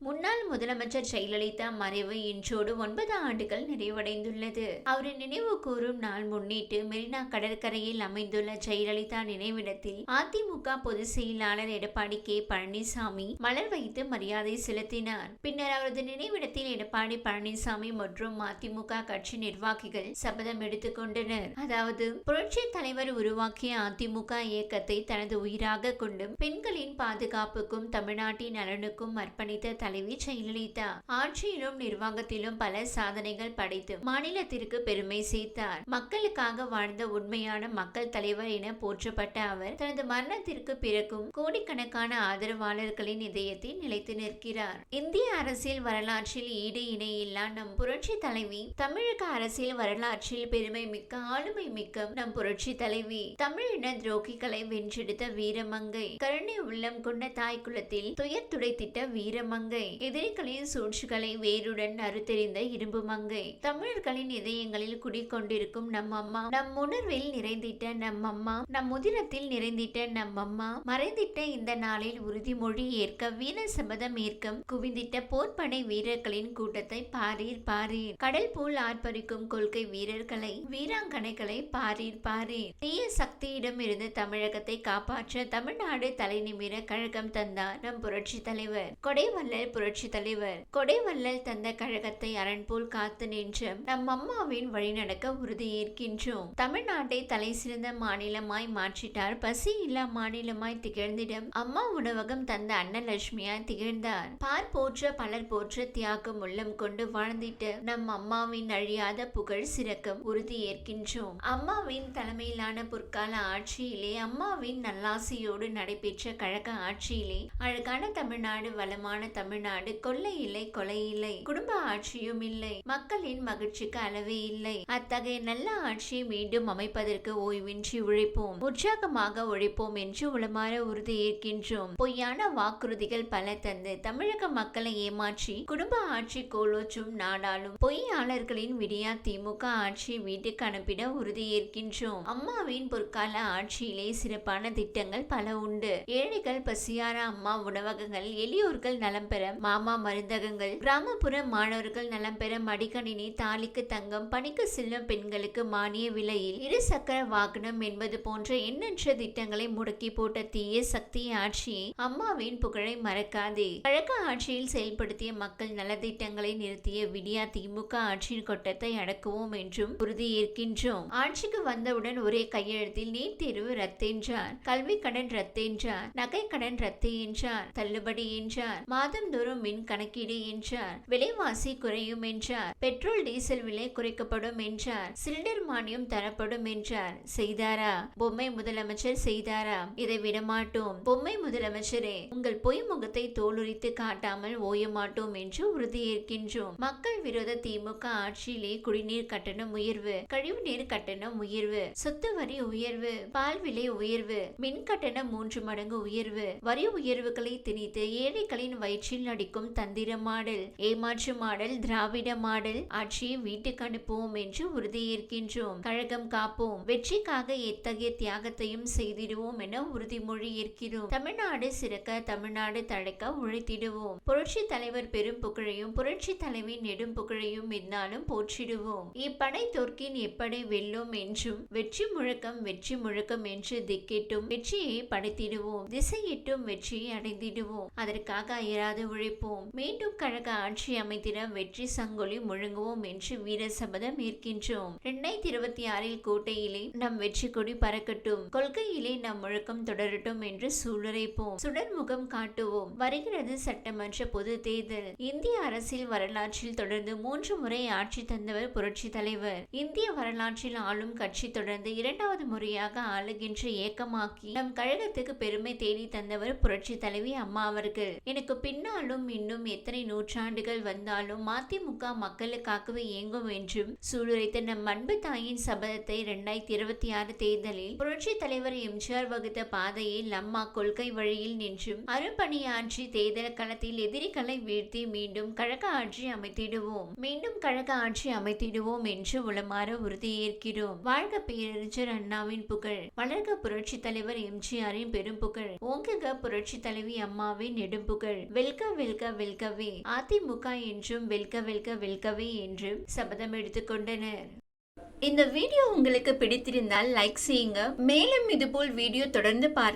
முன்னாள் முதலமைச்சர் ஜெயலலிதா மறைவு இன்றோடு ஒன்பது ஆண்டுகள் நிறைவடைந்துள்ளது. அவரின் நினைவு கூறும் நாள் முன்னிட்டு மெரினா கடற்கரையில் அமைந்துள்ள ஜெயலலிதா நினைவிடத்தில் அதிமுக பொதுச் செயலாளர் எடப்பாடி கே. பழனிசாமி மலர் வைத்து மரியாதை செலுத்தினார். பின்னர் அவரது நினைவிடத்தில் எடப்பாடி பழனிசாமி மற்றும் அதிமுக கட்சி நிர்வாகிகள் சபதம் எடுத்துக் கொண்டனர். அதாவது புரட்சி தலைவர் உருவாக்கிய அதிமுக இயக்கத்தை தனது உயிராக கொண்டும் பெண்களின் பாதுகாப்புக்கும் தமிழ்நாட்டின் நலனுக்கும் அர்ப்பணித்த தலைவி ஜெயலலிதா ஆட்சியிலும் நிர்வாகத்திலும் பல சாதனைகள் படைத்து மாநிலத்திற்கு பெருமை சேர்த்தார். மக்களுக்காக வாழ்ந்த உண்மையான மக்கள் தலைவர் என போற்றப்பட்ட அவர் தனது மரணத்திற்கு பிறகும் கோடிக்கணக்கான ஆதரவாளர்களின் இதயத்தில் நிலைத்து நிற்கிறார். இந்திய அரசியல் வரலாற்றில் ஈடு இணையில்லா நம் புரட்சி தலைவி. தமிழக அரசியல் வரலாற்றில் பெருமை மிக்க ஆளுமை மிக்க நம் புரட்சி தலைவி. தமிழின துரோகிகளை வென்றெடுத்த வீரமங்கை. கருணை உள்ளம் கொண்ட தாய் குலத்தில் துயர் துடைத்திட்ட வீரமங்கை. எதிரிகளின் சூழ்ச்சிகளை வேருடன் அறுத்தெறிந்த இரும்பு மங்கை. தமிழர்களின் இதயங்களில் குடிக்கொண்டிருக்கும் நம் அம்மா நம் உணர்வில் நிறைந்திட்ட நம் அம்மா நம் உதிரத்தில் நிறைந்திட்ட நம் அம்மா மறைந்திட்ட இந்த நாளில் உறுதிமொழி ஏற்க வீர சபதம் ஏற்க குவிந்திட்ட போர்ப்படை வீரர்களின் கூட்டத்தை பாரீர் பாரீர். கடல் போல் ஆர்ப்பரிக்கும் கொள்கை வீரர்களை வீராங்கனைகளை பாரீர் பாரீர். தீய சக்தியிடம் இருந்து தமிழகத்தை காப்பாற்ற தமிழ்நாடு தலைநிமிர கழகம் தந்தார் நம் புரட்சி தலைவர். கொடைவள்ளல் புரட்சி தலைவர். கொடைவள்ளல் தந்த கழகத்தை அரண் போல் காத்து நின்று நம் அம்மாவின் வழிநடக்க உறுதியேற்கின்றோம். தமிழ்நாட்டை தலை சிறந்த மாநிலமாய் மாற்றிட்டார். பசி இல்லா மாநிலமாய் திகழ்ந்திடம் அம்மா உணவகம் தந்த அன்னலட்சுமியாய் திகழ்ந்தார். பார் போற்ற பலர் போற்ற தியாகம் உள்ளம் கொண்டு வாழ்ந்திட்ட நம் அம்மாவின் அழியாத புகழ் சிறக்கம் உறுதியேற்கின்றோம். அம்மாவின் தலைமையிலான பொற்கால ஆட்சியிலே அம்மாவின் நல்லாசியோடு நடைபெற்ற கழக ஆட்சியிலே அழகான தமிழ்நாடு வளமான தமிழ் தமிழ்நாடு கொள்ளை இல்லை கொலை இல்லை. குடும்ப ஆட்சியும் இல்லை. மக்களின் மகிழ்ச்சிக்கு அளவே இல்லை. அத்தகைய நல்ல ஆட்சியை மீண்டும் அமைப்பதற்கு ஓய்வின்றி உழைப்போம். உற்சாகமாக உழைப்போம் என்று உளமாற உறுதியேற்கின்றோம். பொய்யான வாக்குறுதிகள் பல தந்து தமிழக மக்களை ஏமாற்றி குடும்ப ஆட்சி கோலோச்சும் நாடாளும் பொய்யாளர்களின் விடியா திமுக ஆட்சியை வீட்டுக்கு அனுப்பிட உறுதியேற்கின்றோம். அம்மாவின் பொற்கால ஆட்சியிலே சிறப்பான திட்டங்கள் பல உண்டு. ஏழைகள் பசியார அம்மா உணவகங்கள் எளியோர்கள் நலம் பெற மாமா மருந்தகங்கள். கிராமப்புற மாணவர்கள் நலம் பெற மடிக்கணினி தாலிக்கு தங்கம் பணிக்கு செல்லும் பெண்களுக்கு மானிய விலையில் இருசக்கர வாகனம் என்பது போன்ற எண்ணற்ற திட்டங்களை முடக்கி போட்ட தீய சக்தி ஆட்சியை அம்மாவின் புகழை மறக்காதே. கழக ஆட்சியில் செயல்படுத்திய மக்கள் நலத்திட்டங்களை நிறுத்திய விடியா திமுக ஆட்சியின் கொட்டத்தை அடக்குவோம் என்றும் உறுதியேற்கின்றோம். ஆட்சிக்கு வந்தவுடன் ஒரே கையெழுத்தில் நீட் தேர்வு ரத்தென்றார் கல்வி கடன் ரத்தென்றார் நகை கடன் ரத்து என்றார் தள்ளுபடி என்றார் மாதம் மாதந்தோறும் மின் கணக்கீடு என்றார். விலைவாசி குறையும் என்றார். பெட்ரோல் டீசல் விலை குறைக்கப்படும் என்றார். சிலிண்டர் மானியம் தரப்படும் என்றார். செய்தாரா? பொம்மை முதலமைச்சர் செய்தாரா? இதை விடமாட்டோம். பொம்மை முதலமைச்சரே உங்கள் பொய் முகத்தை தோலுரித்து காட்டாமல் ஓய மாட்டோம் என்று உறுதியேற்கின்றோம். மக்கள் விரோத திமுக ஆட்சியிலே குடிநீர் கட்டணம் உயர்வு கழிவு நீர் கட்டணம் உயர்வு சொத்து வரி உயர்வு பால் விலை உயர்வு மின் கட்டணம் மூன்று மடங்கு உயர்வு வரி உயர்வுகளை திணித்து ஏழைகளின் வயிற்றில் நடிக்கும் தந்திர மாடல் ஏமாற்று மாடல் திராவிட மாடல் ஆட்சியை வீட்டுக்கு அனுப்புவோம் என்று உறுதியேற்கின்றோம். கழகம் காப்போம். வெற்றிக்காக எத்தகைய தியாகத்தையும் செய்திடுவோம் என உறுதிமொழி ஏற்கிறோம். தமிழ்நாடு சிறக்க தமிழ்நாடு தழைக்க உழைத்திடுவோம். புரட்சி தலைவர் பெரும் புகழையும் புரட்சி தலைவி நெடும் புகழையும் இந்நாளும் போற்றிடுவோம். இப்படை தோற்கின் எப்படை வெல்லும் என்றும் வெற்றி முழக்கம் வெற்றி முழக்கம் என்று திக்கிட்டும் வெற்றியை படைத்திடுவோம். திசையிட்டும் வெற்றியை அடைந்திடுவோம். அதற்காக அயராது உழைப்போம். மீண்டும் கழக ஆட்சி அமைத்திட வெற்றி சங்கொலி முழங்குவோம் என்று வீர சபதம் ஏற்கின்றோம். இரண்டாயிரத்தி இருபத்தி ஆறில் கோட்டையிலே நம் வெற்றி கொடி பறக்கட்டும். கொள்கையிலே நம் முழக்கம் தொடரட்டும் என்று சூளுரைப்போம். சுடர் முகம் காட்டுவோம். வருகிறது சட்டமன்ற பொது தேர்தல். இந்திய அரசியல் வரலாற்றில் தொடர்ந்து மூன்று முறை ஆட்சி தந்தவர் புரட்சி தலைவர். இந்திய வரலாற்றில் ஆளும் கட்சி தொடர்ந்து இரண்டாவது முறையாக ஆளுகின்ற இயக்கமாக்கி நம் கழகத்துக்கு பெருமை தேடி தந்தவர் புரட்சி தலைவி அம்மா அவர்கள். எனக்கு பின்னால் ஆனாலும் இன்னும் எத்தனை நூற்றாண்டுகள் வந்தாலும் மதிமுக மக்களுக்காகவே இயங்கும் என்றும் சூளுரைத்த நம் அன்பு தாயின் சபதத்தை இரண்டாயிரத்தி இருபத்தி ஆறு தேர்தலில் புரட்சி தலைவர் எம்ஜிஆர் வகுத்த பாதையில் அம்மா கொள்கை வழியில் நின்றும் அரும்பணியாற்றி தேர்தல் களத்தில் எதிரிகளை வீழ்த்தி மீண்டும் கழக ஆட்சி அமைத்திடுவோம். மீண்டும் கழக ஆட்சி அமைத்திடுவோம் என்று உளமாற உறுதியேற்கிறோம். வாழ்க பேரறிஞர் அண்ணாவின் புகழ். வளர்க புரட்சி தலைவர் எம்ஜிஆரின் பெரும் புகழ். ஓங்குக புரட்சி தலைவி அம்மாவின் நெடும்புகழ். வெல்க வெல்க வெல்கவே. அதிமுக என்றும் வெல்க வெல்க வெல்கவே என்றும் சபதம் எடுத்துக்கொண்டனர் இந்த வீடியோ உங்களுக்கு பிடித்திருந்தால் லைக் செய்யுங்க. மேலும் இதுபோல் வீடியோ தொடர்ந்து பார்க்க